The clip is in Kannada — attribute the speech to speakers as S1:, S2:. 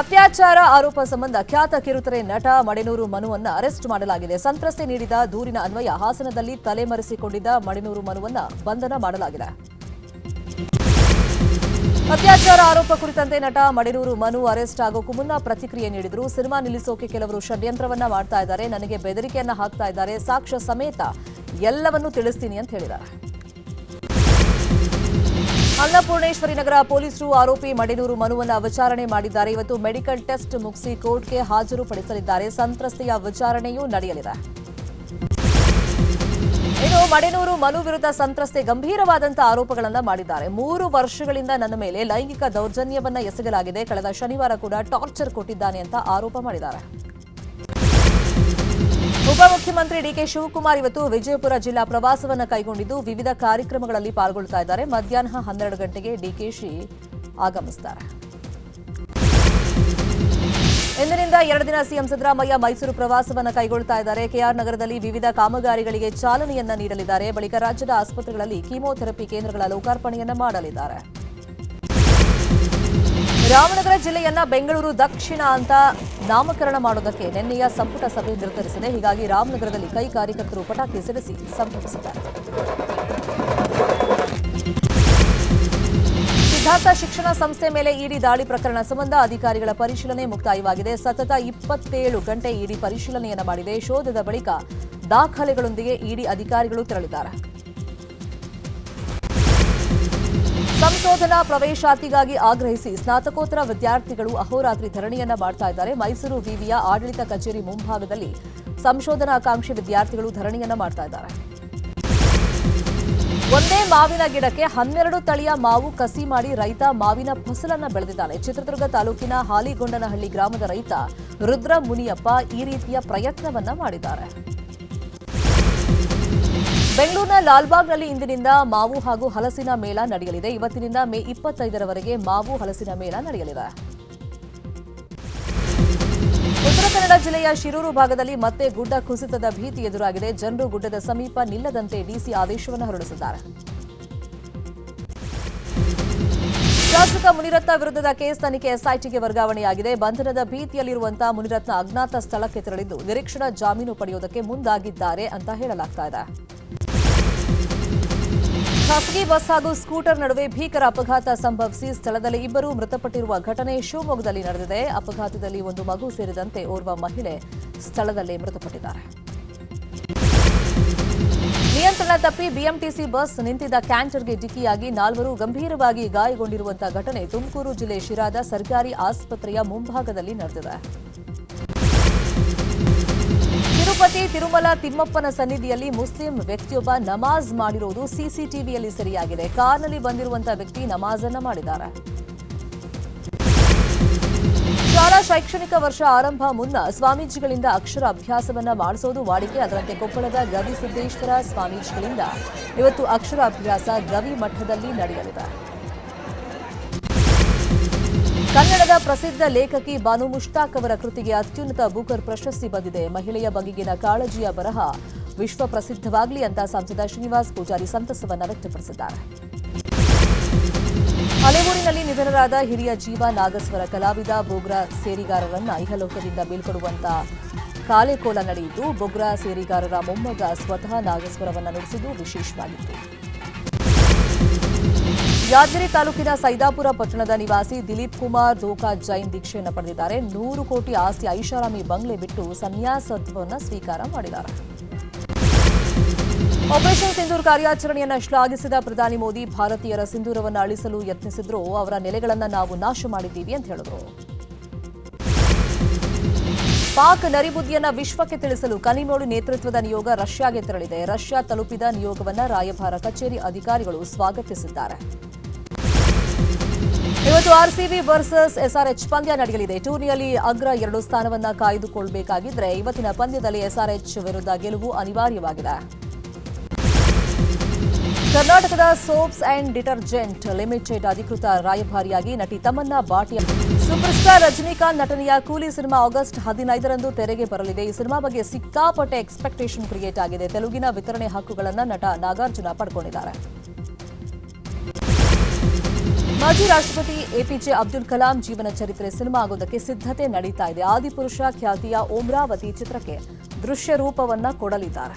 S1: ಅತ್ಯಾಚಾರ ಆರೋಪ ಸಂಬಂಧ ಖ್ಯಾತ ಕಿರುತೆರೆ ನಟ ಮಡೆನೂರು ಮನುವನ್ನ ಅರೆಸ್ಟ್ ಮಾಡಲಾಗಿದೆ. ಸಂತ್ರಸ್ತೆ ನೀಡಿದ ದೂರಿನ ಅನ್ವಯ ಹಾಸನದಲ್ಲಿ ತಲೆಮರೆಸಿಕೊಂಡಿದ್ದ ಮಡೆನೂರು ಮನುವನ್ನ ಬಂಧನ ಮಾಡಲಾಗಿದೆ. ಅತ್ಯಾಚಾರ ಆರೋಪ ಕುರಿತಂತೆ ನಟ ಮಡೆನೂರು ಮನು ಅರೆಸ್ಟ್ ಆಗೋಕ್ಕೂ ಮುನ್ನ ಪ್ರತಿಕ್ರಿಯೆ ನೀಡಿದ್ರು. ಸಿನಿಮಾ ನಿಲ್ಲಿಸೋಕೆ ಕೆಲವರು ಷಡ್ಯಂತ್ರವನ್ನ ಮಾಡ್ತಾ ಇದ್ದಾರೆ. ನನಗೆ ಬೆದರಿಕೆಯನ್ನ ಹಾಕ್ತಾ ಇದ್ದಾರೆ. ಸಾಕ್ಷ್ಯ ಸಮೇತ ಎಲ್ಲವನ್ನೂ ತಿಳಿಸ್ತೀನಿ ಅಂತ ಹೇಳಿದ್ದಾರೆ. ಅನ್ನಪೂರ್ಣೇಶ್ವರಿ ನಗರ ಪೊಲೀಸರು ಆರೋಪಿ ಮಡೆನೂರು ಮನುವನ್ನ ವಿಚಾರಣೆ ಮಾಡಿದ್ದಾರೆ. ಇವತ್ತು ಮೆಡಿಕಲ್ ಟೆಸ್ಟ್ ಮುಗಿಸಿ ಕೋರ್ಟ್ಗೆ ಹಾಜರುಪಡಿಸಲಿದ್ದಾರೆ. ಸಂತ್ರಸ್ತೆಯ ವಿಚಾರಣೆಯೂ ನಡೆಯಲಿದೆ. ಇನ್ನು ಮಡೆನೂರು ಮನು ವಿರುದ್ಧ ಸಂತ್ರಸ್ತೆ ಗಂಭೀರವಾದಂತಹ ಆರೋಪಗಳನ್ನು ಮಾಡಿದ್ದಾರೆ. ಮೂರು ವರ್ಷಗಳಿಂದ ನನ್ನ ಮೇಲೆ ಲೈಂಗಿಕ ದೌರ್ಜನ್ಯವನ್ನ ಎಸಗಲಾಗಿದೆ. ಕಳೆದ ಶನಿವಾರ ಕೂಡ ಟಾರ್ಚರ್ ಕೊಟ್ಟಿದ್ದಾನೆ ಅಂತ ಆರೋಪ ಮಾಡಿದ್ದಾರೆ. ಉಪಮುಖ್ಯಮಂತ್ರಿ ಡಿಕೆ ಶಿವಕುಮಾರ್ ಇವತ್ತು ವಿಜಯಪುರ ಜಿಲ್ಲಾ ಪ್ರವಾಸವನ್ನು ಕೈಗೊಂಡಿದ್ದು ವಿವಿಧ ಕಾರ್ಯಕ್ರಮಗಳಲ್ಲಿ ಪಾಲ್ಗೊಳ್ತಾ ಇದ್ದಾರೆ. ಮಧ್ಯಾಹ್ನ ಹನ್ನೆರಡು ಗಂಟೆಗೆ ಡಿಕೆಶಿ ಆಗಮಿಸುತ್ತಾರೆ ಇಂದಿನಿಂದ ಎರಡು ದಿನ ಸಿಎಂ ಸಿದ್ದರಾಮಯ್ಯ ಮೈಸೂರು ಪ್ರವಾಸವನ್ನು ಕೈಗೊಳ್ತಾ ಇದ್ದಾರೆ. ಕೆಆರ್ ನಗರದಲ್ಲಿ ವಿವಿಧ ಕಾಮಗಾರಿಗಳಿಗೆ ಚಾಲನೆಯನ್ನ ನೀಡಲಿದ್ದಾರೆ. ಬಳಿಕ ರಾಜ್ಯದ ಆಸ್ಪತ್ರೆಗಳಲ್ಲಿ ಕೀಮೋಥೆರಪಿ ಕೇಂದ್ರಗಳ ಲೋಕಾರ್ಪಣೆಯನ್ನ ಮಾಡಲಿದ್ದಾರೆ. ರಾಮನಗರ ಜಿಲ್ಲೆಯನ್ನ ಬೆಂಗಳೂರು ದಕ್ಷಿಣ ಅಂತ ನಾಮಕರಣ ಮಾಡೋದಕ್ಕೆ ನಿನ್ನೆಯ ಸಂಪುಟ ಸಭೆ ನಿರ್ಧರಿಸಿದೆ. ಹೀಗಾಗಿ ರಾಮನಗರದಲ್ಲಿ ಕೈ ಕಾರ್ಯಕರ್ತರು ಪಟಾಕಿ ಸಿಡಿಸಿ ಸಂಭ್ರಮಿಸಿದ್ದಾರೆ. ಸಿದ್ಧಾರ್ಥ ಶಿಕ್ಷಣ ಸಂಸ್ಥೆ ಮೇಲೆ ಇಡಿ ದಾಳಿ ಪ್ರಕರಣ ಸಂಬಂಧ ಅಧಿಕಾರಿಗಳ ಪರಿಶೀಲನೆ ಮುಕ್ತಾಯವಾಗಿದೆ. ಸತತ ಇಪ್ಪತ್ತೇಳು ಗಂಟೆ ಇಡಿ ಪರಿಶೀಲನೆಯನ್ನು ಮಾಡಿದೆ. ಶೋಧದ ಬಳಿಕ ದಾಖಲೆಗಳೊಂದಿಗೆ ಇಡಿ ಅಧಿಕಾರಿಗಳು ತೆರಳಿದ್ದಾರೆ. ಸಂಶೋಧನಾ ಪ್ರವೇಶಾತಿಗಾಗಿ ಆಗ್ರಹಿಸಿ ಸ್ನಾತಕೋತ್ತರ ವಿದ್ಯಾರ್ಥಿಗಳು ಅಹೋರಾತ್ರಿ ಧರಣಿಯನ್ನ ಮಾಡ್ತಾ ಇದ್ದಾರೆ. ಮೈಸೂರು ವಿವಿಯ ಆಡಳಿತ ಕಚೇರಿ ಮುಂಭಾಗದಲ್ಲಿ ಸಂಶೋಧನಾಕಾಂಕ್ಷಿ ವಿದ್ಯಾರ್ಥಿಗಳು ಧರಣಿಯನ್ನ ಮಾಡ್ತಾ ಇದ್ದಾರೆ. ಒಂದೇ ಮಾವಿನ ಗಿಡಕ್ಕೆ ಹನ್ನೆರಡು ತಳಿಯ ಮಾವು ಕಸಿ ಮಾಡಿ ರೈತ ಮಾವಿನ ಫಸಲನ್ನ ಬೆಳೆದಿದ್ದಾನೆ. ಚಿತ್ರದುರ್ಗ ತಾಲೂಕಿನ ಹಾಲಿಗೊಂಡನಹಳ್ಳಿ ಗ್ರಾಮದ ರೈತ ರುದ್ರ ಮುನಿಯಪ್ಪ ಈ ರೀತಿಯ ಪ್ರಯತ್ನವನ್ನ ಮಾಡಿದ್ದಾರೆ. ಬೆಂಗಳೂರಿನ ಲಾಲ್ಬಾಗ್ನಲ್ಲಿ ಇಂದಿನಿಂದ ಮಾವು ಹಾಗೂ ಹಲಸಿನ ಮೇಳ ನಡೆಯಲಿದೆ. ಇವತ್ತಿನಿಂದ ಮೇ ಇಪ್ಪತ್ತೈದರವರೆಗೆ ಮಾವು, ಹಲಸಿನ ಮೇಳ ನಡೆಯಲಿದೆ. ಉತ್ತರ ಕನ್ನಡ ಜಿಲ್ಲೆಯ ಶಿರೂರು ಭಾಗದಲ್ಲಿ ಮತ್ತೆ ಗುಡ್ಡ ಕುಸಿತದ ಭೀತಿ ಎದುರಾಗಿದೆ. ಜನರು ಗುಡ್ಡದ ಸಮೀಪ ನಿಲ್ಲದಂತೆ ಡಿಸಿ ಆದೇಶವನ್ನು ಹೊರಡಿಸಿದ್ದಾರೆ. ಶಾಸಕ ಮುನಿರತ್ನ ವಿರುದ್ಧದ ಕೇಸ್ ತನಿಖೆ ಎಸ್ಐಟಿಗೆ ವರ್ಗಾವಣೆಯಾಗಿದೆ. ಬಂಧನದ ಭೀತಿಯಲ್ಲಿರುವಂತಹ ಮುನಿರತ್ನ ಅಜ್ಞಾತ ಸ್ಥಳಕ್ಕೆ ತೆರಳಿದ್ದು, ನಿರೀಕ್ಷಣಾ ಜಾಮೀನು ಪಡೆಯುವುದಕ್ಕೆ ಮುಂದಾಗಿದ್ದಾರೆ ಅಂತ ಹೇಳಲಾಗ್ತಾ ಇದೆ. ಖಾಸಗಿ ಬಸ್ ಹಾಗೂ ಸ್ಕೂಟರ್ ನಡುವೆ ಭೀಕರ ಅಪಘಾತ ಸಂಭವಿಸಿ ಸ್ಥಳದಲ್ಲಿ ಇಬ್ಬರು ಮೃತಪಟ್ಟಿರುವ ಘಟನೆ ಶಿವಮೊಗ್ಗದಲ್ಲಿ ನಡೆದಿದೆ. ಅಪಘಾತದಲ್ಲಿ ಒಂದು ಮಗು ಸೇರಿದಂತೆ ಓರ್ವ ಮಹಿಳೆ ಸ್ಥಳದಲ್ಲೇ ಮೃತಪಟ್ಟಿದ್ದಾರೆ. ನಿಯಂತ್ರಣ ತಪ್ಪಿ ಬಿಎಂಟಿಸಿ ಬಸ್ ನಿಂತಿದ್ದ ಕ್ಯಾಂಟರ್ಗೆ ಡಿಕ್ಕಿಯಾಗಿ ನಾಲ್ವರು ಗಂಭೀರವಾಗಿ ಗಾಯಗೊಂಡಿರುವಂತಹ ಘಟನೆ ತುಮಕೂರು ಜಿಲ್ಲೆ ಶಿರಾದ ಸರ್ಕಾರಿ ಆಸ್ಪತ್ರೆಯ ಮುಂಭಾಗದಲ್ಲಿ ನಡೆದಿದೆ. ತಿರುಮಲ ತಿಮ್ಮಪ್ಪನ ಸನ್ನಿಧಿಯಲ್ಲಿ ಮುಸ್ಲಿಂ ವ್ಯಕ್ತಿಯೊಬ್ಬ ನಮಾಜ್ ಮಾಡಿರುವುದು ಸಿಸಿಟಿವಿಯಲ್ಲಿ ಸರಿಯಾಗಿದೆ. ಕಾರ್ನಲ್ಲಿ ಬಂದಿರುವಂತಹ ವ್ಯಕ್ತಿ ನಮಾಜ್ ಅನ್ನ ಮಾಡಿದ್ದಾರೆ. ಶಾಲಾ ಶೈಕ್ಷಣಿಕ ವರ್ಷ ಆರಂಭ ಮುನ್ನ ಸ್ವಾಮೀಜಿಗಳಿಂದ ಅಕ್ಷರ ಅಭ್ಯಾಸವನ್ನ ಮಾಡಿಸೋದು ವಾಡಿಕೆ. ಅದರಂತೆ ಕೊಪ್ಪಳದ ಗವಿ ಸಿದ್ದೇಶ್ವರ ಸ್ವಾಮೀಜಿಗಳಿಂದ ಇವತ್ತು ಅಕ್ಷರ ಅಭ್ಯಾಸ ಗವಿ ಮಠದಲ್ಲಿ ನಡೆಯಲಿದೆ. ಕನ್ನಡದ ಪ್ರಸಿದ್ಧ ಲೇಖಕಿ ಬಾನು ಮುಷ್ತಾಕ್ ಅವರ ಕೃತಿಗೆ ಅತ್ಯುನ್ನತ ಬೂಕರ್ ಪ್ರಶಸ್ತಿ ಬಂದಿದೆ. ಮಹಿಳೆಯ ಬಗೆಗಿನ ಕಾಳಜಿಯ ಬರಹ ವಿಶ್ವ ಪ್ರಸಿದ್ಧವಾಗಲಿ ಅಂತ ಸಂಸದ ಶ್ರೀನಿವಾಸ್ ಪೂಜಾರಿ ಸಂತಸವನ್ನು ವ್ಯಕ್ತಪಡಿಸಿದ್ದಾರೆ. ಹಳೆಯೂರಿನಲ್ಲಿ ನಿಧನರಾದ ಹಿರಿಯ ಜೀವ ನಾಗಸ್ವರ ಕಲಾವಿದ ಬೋಗ್ರಾ ಸೇರಿಗಾರರನ್ನ ಇಹಲೋಕದಿಂದ ಬೀಳ್ಕೊಡುವಂತ ಕಾಲೆಕೋಲ ನಡೆಯಿತು. ಬೊಗ್ರಾ ಸೇರಿಗಾರರ ಮೊಮ್ಮಗ ಸ್ವತಃ ನಾಗಸ್ವರವನ್ನು ನುಡಿಸಿದ್ದು ವಿಶೇಷವಾಗಿತ್ತು. ಯಾದಗಿರಿ ತಾಲೂಕಿನ ಸೈದಾಪುರ ಪಟ್ಟಣದ ನಿವಾಸಿ ದಿಲೀಪ್ ಕುಮಾರ್ ದೋಕಾ ಜೈನ್ ದೀಕ್ಷೆಯನ್ನು ಪಡೆದಿದ್ದಾರೆ. ನೂರು ಕೋಟಿ ಆಸ್ತಿ ಐಷಾರಾಮಿ ಬಂಗ್ಲೆ ಬಿಟ್ಟು ಸನ್ಯಾಸತ್ವವನ್ನು ಸ್ವೀಕಾರ ಮಾಡಿದ್ದಾರೆ. ಆಪರೇಷನ್ ಸಿಂಧೂರ್ ಕಾರ್ಯಾಚರಣೆಯನ್ನು ಶ್ಲಾಘಿಸಿದ ಪ್ರಧಾನಿ ಮೋದಿ, ಭಾರತೀಯರ ಸಿಂಧೂರವನ್ನು ಅಳಿಸಲು ಯತ್ನಿಸಿದ್ರು, ಅವರ ನೆಲೆಗಳನ್ನು ನಾವು ನಾಶ ಮಾಡಿದ್ದೀವಿ ಅಂತ ಹೇಳಿದರು. ಪಾಕ್ ನರಿಬುದ್ದಿಯನ್ನ ವಿಶ್ವಕ್ಕೆ ತಿಳಿಸಲು ಕನಿಮೋಳಿ ನೇತೃತ್ವದ ನಿಯೋಗ ರಷ್ಯಾಗೆ ತೆರಳಿದೆ. ರಷ್ಯಾ ತಲುಪಿದ ನಿಯೋಗವನ್ನ ರಾಯಭಾರ ಕಚೇರಿ ಅಧಿಕಾರಿಗಳು ಸ್ವಾಗತಿಸಿದ್ದಾರೆ. ಇವತ್ತು ಆರ್ಸಿಬಿ ವರ್ಸಸ್ ಎಸ್ಆರ್ಎಚ್ ಪಂದ್ಯ ನಡೆಯಲಿದೆ. ಟೂರ್ನಿಯಲ್ಲಿ ಅಗ್ರ ಎರಡು ಸ್ಥಾನವನ್ನ ಕಾಯ್ದುಕೊಳ್ಳಬೇಕಾಗಿದ್ರೆ ಇವತ್ತಿನ ಪಂದ್ಯದಲ್ಲಿ ಎಸ್ಆರ್ಎಚ್ ವಿರುದ್ಧ ಗೆಲುವು ಅನಿವಾರ್ಯವಾಗಿದೆ. ಕರ್ನಾಟಕದ ಸೋಪ್ಸ್ ಅಂಡ್ ಡಿಟರ್ಜೆಂಟ್ ಲಿಮಿಟೆಡ್ ಅಧಿಕೃತ ರಾಯಭಾರಿಯಾಗಿ ನಟಿ ತಮ್ಮನ್ನ ಬಾಟಿಯ ಸೂಪರ್ ಸ್ಟಾರ್ ರಜನಿಕಾಂತ್ ನಟನೆಯ ಕೂಲಿ ಸಿನಿಮಾ ಆಗಸ್ಟ್ ಹದಿನೈದರಂದು ತೆರೆಗೆ ಬರಲಿದೆ. ಈ ಸಿನಿಮಾ ಬಗ್ಗೆ ಸಿಕ್ಕಾಪಟ್ಟೆ ಎಕ್ಸ್ಪೆಕ್ಟೇಷನ್ ಕ್ರಿಯೇಟ್ ಆಗಿದೆ. ತೆಲುಗಿನ ವಿತರಣೆ ಹಕ್ಕುಗಳನ್ನು ನಟ ನಾಗಾರ್ಜುನ ಪಡ್ಕೊಂಡಿದ್ದಾರೆ. ಮಾಜಿ ರಾಷ್ಟ್ರಪತಿ ಎಪಿಜೆ ಅಬ್ದುಲ್ ಕಲಾಂ ಜೀವನ ಚರಿತ್ರೆ ಸಿನಿಮಾ ಆಗೋದಕ್ಕೆ ಸಿದ್ಧತೆ ನಡೀತಾ ಇದೆ. ಆದಿಪುರುಷ ಖ್ಯಾತಿಯ ಓಮ್ರಾವತಿ ಚಿತ್ರಕ್ಕೆ ದೃಶ್ಯ ರೂಪವನ್ನ ಕೊಡಲಿದ್ದಾರೆ.